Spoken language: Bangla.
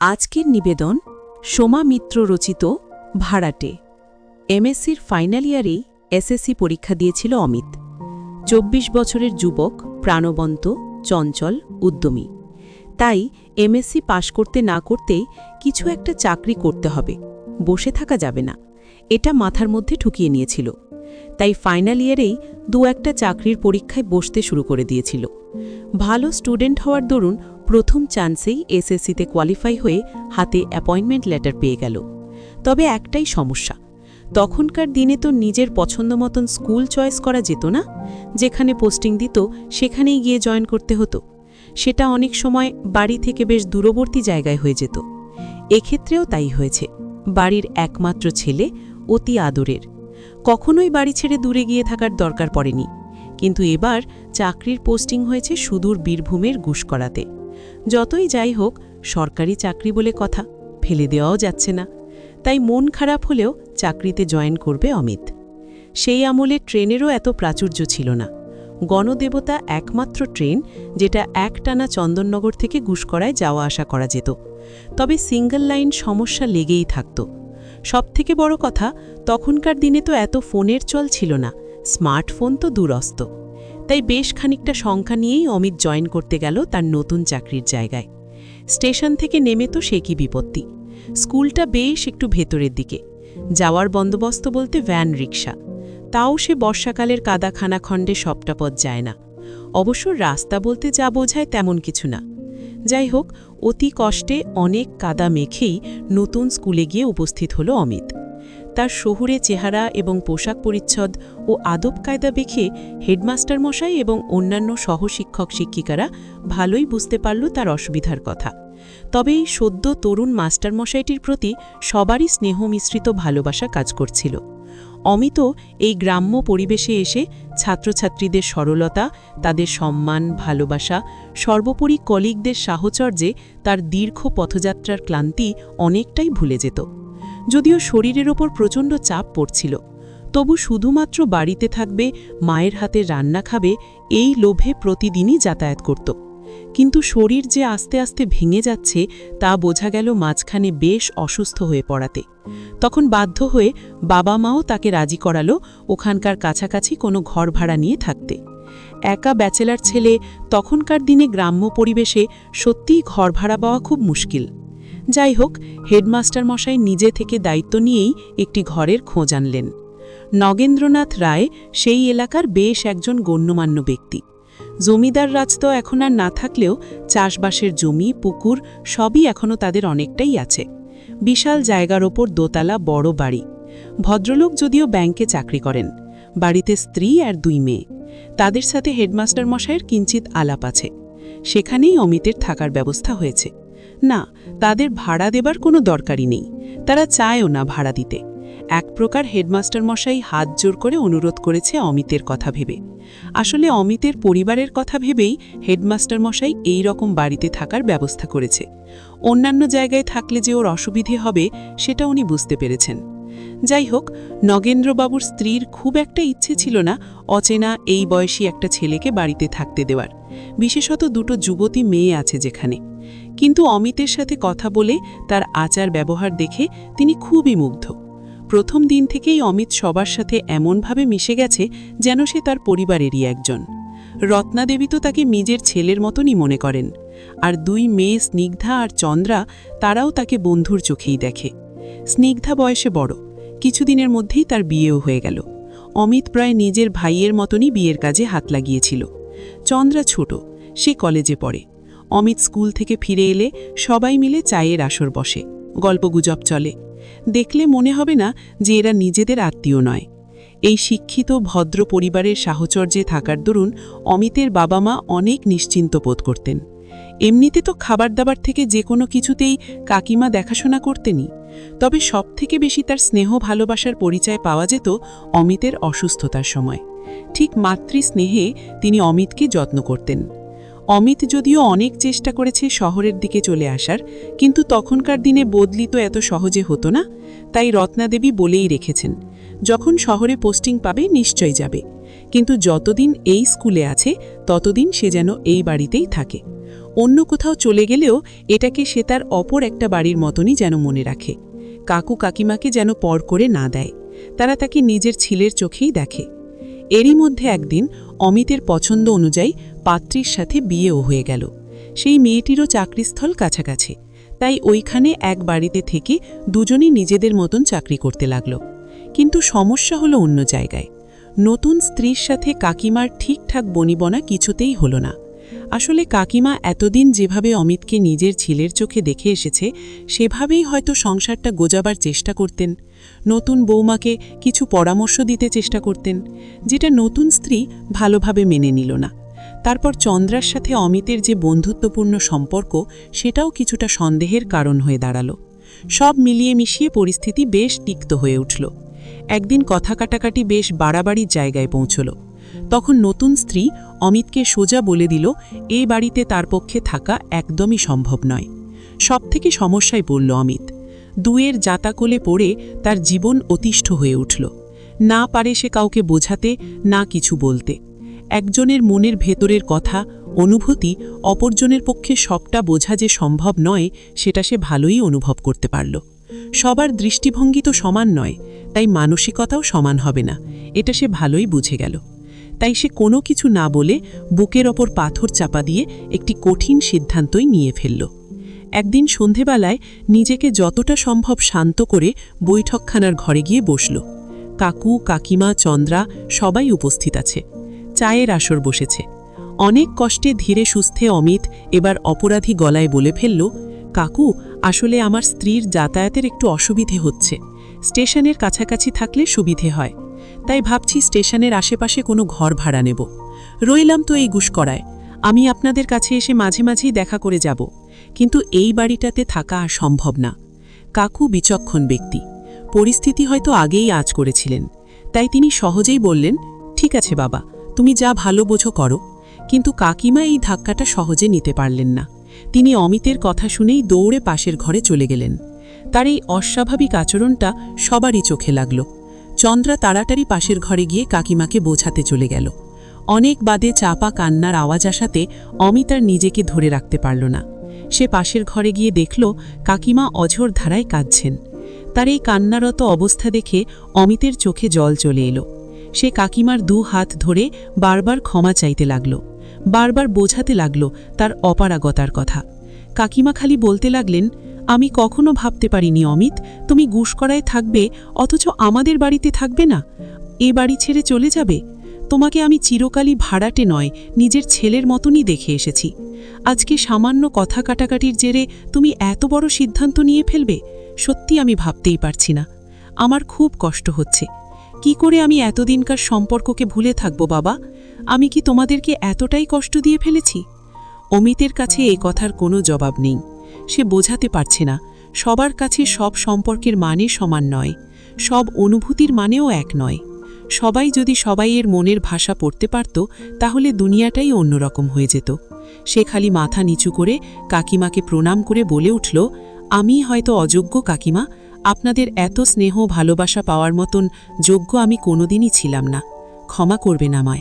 আজকের নিবেদন সোমা মিত্র রচিত ভাড়াটে। এমএসসির ফাইনাল ইয়ারেই এসএসসি পরীক্ষা দিয়েছিল অমিত। চব্বিশ বছরের যুবক, প্রাণবন্ত, চঞ্চল, উদ্যমী। তাই এমএসসি পাশ করতে না করতেই কিছু একটা চাকরি করতে হবে। বসে থাকা যাবে না। এটা মাথার মধ্যে ঠুকিয়ে নিয়েছিল। তাই ফাইনাল ইয়ারেই দু একটা চাকরির পরীক্ষায় বসতে শুরু করে দিয়েছিল। ভালো স্টুডেন্ট হওয়ার দরুন প্রথম চান্সেই এসএসসিতে কোয়ালিফাই হয়ে হাতে অ্যাপয়েন্টমেন্ট লেটার পেয়ে গেল। তবে একটাই সমস্যা, তখনকার দিনে তো নিজের পছন্দ মতন স্কুল চয়েস করা যেত না, যেখানে পোস্টিং দিত সেখানেই গিয়ে জয়েন করতে হতো। সেটা অনেক সময় বাড়ি থেকে বেশ দূরবর্তী জায়গায় হয়ে যেত। এক্ষেত্রেও তাই হয়েছে। বাড়ির একমাত্র ছেলে অতি আদরের। কখনোই বাড়ি ছেড়ে দূরে গিয়ে থাকার দরকার পড়েনি। কিন্তু এবার চাকরির পোস্টিং হয়েছে সুদূর বীরভূমের গুসকরাতে যতই যাই হোক, সরকারি চাকরি বলে কথা, ফেলে দেওয়াও যাচ্ছে না। তাই মন খারাপ হলেও চাকরিতে জয়েন করবে অমিত। সেই আমলে ট্রেনেরও এত প্রাচুর্য ছিল না। গণদেবতা একমাত্র ট্রেন যেটা একটানা চন্দননগর থেকে গুসকরায় যাওয়া আসা করা যেত। তবে সিঙ্গল লাইন সমস্যা লেগেই থাকত। সবথেকে বড় কথা, তখনকার দিনে তো এত ফোনের চল ছিল না, স্মার্টফোন তো দূরস্ত। তাই বেশ খানিকটা সংখ্যা নিয়েই অমিত জয়েন করতে গেল তার নতুন চাকরির জায়গায়। স্টেশন থেকে নেমে তো সে কি বিপত্তি। স্কুলটা বেশ একটু ভেতরের দিকে। যাওয়ার বন্দোবস্ত বলতে ভ্যান রিক্সা তাও সে বর্ষাকালের কাদা খানাখণ্ডে সবটা পথ যায় না। অবশ্য রাস্তা বলতে যা বোঝায় তেমন কিছু না। যাই হোক, অতি কষ্টে অনেক কাদা মেখেই নতুন স্কুলে গিয়ে উপস্থিত হল অমিত। তার শহুরে চেহারা এবং পোশাক পরিচ্ছদ ও আদব কায়দা দেখে হেডমাস্টার মশাই এবং অন্যান্য সহশিক্ষক শিক্ষিকারা ভালোই বুঝতে পারল তার অসুবিধার কথা। তবে এই সদ্য তরুণ মাস্টারমশাইটির প্রতি সবারই স্নেহ মিশ্রিত ভালোবাসা কাজ করছিল। অমিত এই গ্রাম্য পরিবেশে এসে ছাত্রছাত্রীদের সরলতা, তাদের সম্মান, ভালোবাসা, সর্বোপরি কলিগদের সাহচর্যে তার দীর্ঘ পথযাত্রার ক্লান্তি অনেকটাই ভুলে যেত। যদিও শরীরের ওপর প্রচণ্ড চাপ পড়ছিল, তবু শুধুমাত্র বাড়িতে থাকবে, মায়ের হাতে রান্না খাবে, এই লোভে প্রতিদিনই যাতায়াত করত। কিন্তু শরীর যে আস্তে আস্তে ভেঙে যাচ্ছে, তা বোঝা গেল মাঝখানে বেশ অসুস্থ হয়ে পড়াতে। তখন বাধ্য হয়ে বাবা মাও তাকে রাজি করালো ওখানকার কাছাকাছি কোনো ঘর ভাড়া নিয়ে থাকতে। একা ব্যাচেলার ছেলে, তখনকার দিনে গ্রাম্য পরিবেশে সত্যিই ঘর ভাড়া পাওয়া খুব মুশকিল। যাই হোক, হেডমাস্টার মশাই নিজে থেকে দায়িত্ব নিয়েই একটি ঘরের খোঁজ আনলেন। নগেন্দ্রনাথ রায় সেই এলাকার বেশ একজন গণ্যমান্য ব্যক্তি। জমিদার রাজ তো এখন আর না থাকলেও চাষবাসের জমি, পুকুর সবই এখনও তাদের অনেকটাই আছে। বিশাল জায়গার ওপর দোতলা, বড় বাড়ি। ভদ্রলোক যদিও ব্যাংকে চাকরি করেন। বাড়িতে স্ত্রী আর দুই মেয়ে। তাদের সাথে হেডমাস্টার মশাইয়ের কিঞ্চিত আলাপ আছে। সেখানেই অমিতের থাকার ব্যবস্থা হয়েছে। না, তাদের ভাড়া দেবার কোনো দরকারই নেই। তারা চায়ও না ভাড়া দিতে। এক প্রকার হেডমাস্টার মশাই হাত জোর করে অনুরোধ করেছে অমিতের কথা ভেবে। আসলে অমিতের পরিবারের কথা ভেবেই হেডমাস্টার মশাই এই রকম বাড়িতে থাকার ব্যবস্থা করেছে। অন্যান্য জায়গায় থাকলে যে ওর অসুবিধে হবে, সেটা উনি বুঝতে পেরেছেন। যাই হোক, নগেন্দ্রবাবুর স্ত্রীর খুব একটা ইচ্ছে ছিল না অচেনা, এই বয়সী একটা ছেলেকে বাড়িতে থাকতে দেওয়ার। বিশেষত দুটো যুবতী মেয়ে আছে যেখানে। কিন্তু অমিতের সাথে কথা বলে তার আচার ব্যবহার দেখে তিনি খুবই মুগ্ধ। প্রথম দিন থেকেই অমিত সবার সাথে এমনভাবে মিশে গেছে যেন সে তার পরিবারেরই একজন। রত্নাদেবী তো তাকে নিজের ছেলের মতনই মনে করেন। আর দুই মেয়ে স্নিগ্ধা আর চন্দ্রা তারাও তাকে বন্ধুর চোখেই দেখে। স্নিগ্ধা বয়সে বড়, কিছুদিনের মধ্যেই তার বিয়েও হয়ে গেল। অমিত প্রায় নিজের ভাইয়ের মতনই বিয়ের কাজে হাত লাগিয়েছিল। চন্দ্রা ছোট, সে কলেজে পড়ে। অমিত স্কুল থেকে ফিরে এলে সবাই মিলে চায়ের আসর বসে। গল্পগুজব চলে। দেখলে মনে হবে না যে এরা নিজেদের আত্মীয় নয়। এই শিক্ষিত, ভদ্র পরিবারের সাহচর্যে থাকার দরুন অমিতের বাবা মা অনেক নিশ্চিন্ত বোধ করতেন। এমনিতে তো খাবার দাবার থেকে যে কোনো কিছুতেই কাকিমা দেখাশোনা করতেনই তবে সবথেকে বেশি তার স্নেহ ভালোবাসার পরিচয় পাওয়া যেত অমিতের অসুস্থতার সময়। ঠিক মাতৃ স্নেহে তিনি অমিতকে যত্ন করতেন। অমিত যদিও অনেক চেষ্টা করেছে শহরের দিকে চলে আসার, কিন্তু তখনকার দিনে বদলি তো এত সহজে হতো না, তাই রত্নাদেবী বলেই রেখেছেন, যখন শহরে পোস্টিং পাবে নিশ্চয় যাবে, কিন্তু যতদিন এই স্কুলে আছে, ততদিন সে যেন এই বাড়িতেই থাকে। অন্য কোথাও চলে গেলেও এটাকে সে তার অপর একটা বাড়ির মতনই যেন মনে রাখে, কাকু কাকিমাকে যেন পর করে না দেয়, তারা তাকে নিজের ছেলের চোখেই দেখে। এরই মধ্যে একদিন অমিতের পছন্দ অনুযায়ী পাত্রীর সাথে বিয়েও হয়ে গেল। সেই মেয়েটিরও চাকরিস্থল কাছাকাছি, তাই ওইখানে এক বাড়িতে থেকে দুজনই নিজেদের মতন চাকরি করতে লাগল। কিন্তু সমস্যা হলো অন্য জায়গায়। নতুন স্ত্রীর সাথে কাকিমার ঠিকঠাক বনিবনা কিছুতেই হলো না। আসলে কাকিমা এতদিন যেভাবে অমিতকে নিজের ছেলের চোখে দেখে এসেছে, সেভাবেই হয়তো সংসারটা গোজাবার চেষ্টা করতেন। নতুন বৌমাকে কিছু পরামর্শ দিতে চেষ্টা করতেন, যেটা নতুন স্ত্রী ভালোভাবে মেনে নিল না। তারপর চন্দ্রার সাথে অমিতের যে বন্ধুত্বপূর্ণ সম্পর্ক, সেটাও কিছুটা সন্দেহের কারণ হয়ে দাঁড়াল। সব মিলিয়ে মিশিয়ে পরিস্থিতি বেশ তিক্ত হয়ে উঠল। একদিন কথা কাটাকাটি বেশ বাড়াবাড়ির জায়গায় পৌঁছল। তখন নতুন স্ত্রী অমিতকে সোজা বলে দিল, এ বাড়িতে তার পক্ষে থাকা একদমই সম্ভব নয়। সব থেকে সমস্যায় পড়ল অমিত। দুয়ের জাতাকলে পড়ে তার জীবন অতিষ্ঠ হয়ে উঠল। না পারে সে কাউকে বোঝাতে, না কিছু বলতে। একজনের মনের ভেতরের কথা, অনুভূতি, অপরজনের পক্ষে সবটা বোঝা যে সম্ভব নয়, সেটা সে ভালোই অনুভব করতে পারল। সবার দৃষ্টিভঙ্গি তো সমান নয়, তাই মানসিকতাও সমান হবে না, এটা সে ভালোই বুঝে গেল। তাই সে কোনো কিছু না বলে বুকের ওপর পাথর চাপা দিয়ে একটি কঠিন সিদ্ধান্তই নিয়ে ফেলল। একদিন সন্ধেবেলায় নিজেকে যতটা সম্ভব শান্ত করে বৈঠকখানার ঘরে গিয়ে বসল। কাকু, কাকিমা, চন্দ্রা সবাই উপস্থিত আছে। চায়ের আসর বসেছে। অনেক কষ্টে ধীরে সুস্থে অমিত এবার অপরাধী গলায় বলে ফেলল, কাকু, আসলে আমার স্ত্রীর যাতায়াতের একটু অসুবিধে হচ্ছে। স্টেশনের কাছাকাছি থাকলে সুবিধে হয়। তাই ভাবছি স্টেশনের আশেপাশে কোনো ঘর ভাড়া নেব। রইলাম তো এই গুসকরায় আমি আপনাদের কাছে এসে মাঝে মাঝেই দেখা করে যাব। কিন্তু এই বাড়িটাতে থাকা আর সম্ভব না। কাকু বিচক্ষণ ব্যক্তি। পরিস্থিতি হয়তো আগেই আজ করেছিলেন। তাই তিনি সহজেই বললেন, ঠিক আছে বাবা তুমি যা ভালো বোঝো করো, কিন্তু কাকিমা এই ধাক্কাটা সহজে নিতে পারলেন না। তিনি অমিতের কথা শুনেই দৌড়ে পাশের ঘরে চলে গেলেন। তার এই অস্বাভাবিক আচরণটা সবারই চোখে লাগল। চন্দ্রা তাড়াতাড়ি পাশের ঘরে গিয়ে কাকিমাকে বোঝাতে চলে গেল। অনেক বাদে চাপা কান্নার আওয়াজ আসাতে অমিত আর নিজেকে ধরে রাখতে পারল না। সে পাশের ঘরে গিয়ে দেখল কাকিমা অঝোর ধারায় কাঁদছেন। তার এই কান্নারত অবস্থা দেখে অমিতের চোখে জল চলে এলো। সে কাকিমার দু হাত ধরে বারবার ক্ষমা চাইতে লাগল, বারবার বোঝাতে লাগল তার অপারাগতার কথা। কাকিমা খালি বলতে লাগলেন, আমি কখনো ভাবতে পারিনি অমিত, তুমি গুসকরায় থাকবে, অথচ আমাদের বাড়িতে থাকবে না। এ বাড়ি ছেড়ে চলে যাবে? তোমাকে আমি চিরকালই ভাড়াটে নয়, নিজের ছেলের মতনই দেখে এসেছি। আজকে সামান্য কথা কাটাকাটির জেরে তুমি এত বড় সিদ্ধান্ত নিয়ে ফেলবে? সত্যি আমি ভাবতেই পারছি না। আমার খুব কষ্ট হচ্ছে। কি করে আমি এতদিনকার সম্পর্ককে ভুলে থাকব বাবা? আমি কি তোমাদেরকে এতটাই কষ্ট দিয়ে ফেলেছি? অমিতের কাছে এই কথার কোনো জবাব নেই। সে বোঝাতে পারছে না, সবার কাছে সব সম্পর্কের মানে সমান নয়, সব অনুভূতির মানেও এক নয়। সবাই যদি সবাই এর মনের ভাষা পড়তে পারত, তাহলে দুনিয়াটাই অন্যরকম হয়ে যেত। সে খালি মাথা নিচু করে কাকিমাকে প্রণাম করে বলে উঠল আমি হয়তো অযোগ্য কাকিমা আপনাদের এত স্নেহ ভালোবাসা পাওয়ার মতন যোগ্য আমি কোনোদিনই ছিলাম না। ক্ষমা করবেন আমায়।